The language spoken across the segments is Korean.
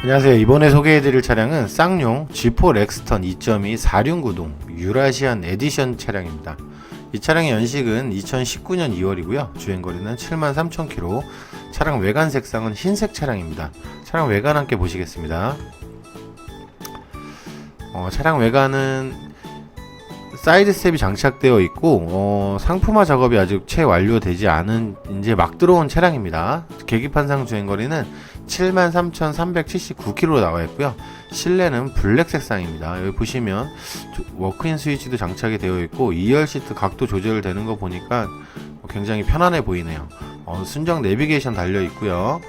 안녕하세요. 이번에 소개해드릴 차량은 쌍용 G4 렉스턴 2.2 4륜구동 유라시안 에디션 차량입니다. 이 차량의 연식은 2019년 2월이고요. 주행거리는 73,000km. 차량 외관 색상은 흰색 차량입니다. 차량 외관 함께 보시겠습니다. 어, 차량 외관은 사이드 스텝이 장착되어 있고 어, 상품화 작업이 아직 채 완료되지 않은 이제 막 들어온 차량입니다. 계기판상 주행거리는 73,379km 나와 있고요. 실내는 블랙 색상입니다. 여기 보시면 조- 워크인 스위치도 장착이 되어 있고 2열 시트 각도 조절되는 거 보니까 굉장히 편안해 보이네요. 어, 순정 내비게이션 달려 있고요.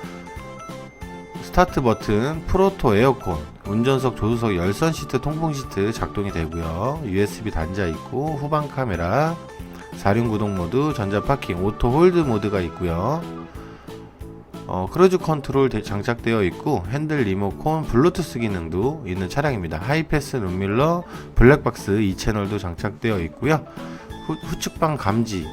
스타트 버튼, 프로토 에어컨, 운전석, 조수석, 열선 시트, 통풍 시트 작동이 되고요. USB 단자 있고 후방 카메라, 4륜 구동 모드, 전자 파킹, 오토 홀드 모드가 있고요. 어, 크루즈 컨트롤 대- 장착되어 있고 핸들 리모컨, 블루투스 기능도 있는 차량입니다. 하이패스 룸밀러, 블랙박스 2채널도 장착되어 있고요. 후, 후측방 감지,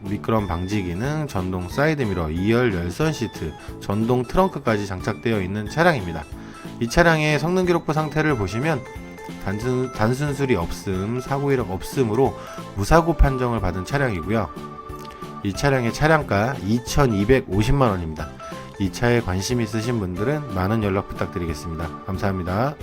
미끄럼 방지 기능, 전동 사이드 미러, 2열 열선 시트, 전동 트렁크까지 장착되어 있는 차량입니다. 이 차량의 성능 기록부 상태를 보시면 단순, 단순 수리 없음, 사고 이력 없음으로 무사고 판정을 받은 차량이고요. 이 차량의 차량가 2,250만 원입니다. 이 차에 관심 있으신 분들은 많은 연락 부탁드리겠습니다. 감사합니다.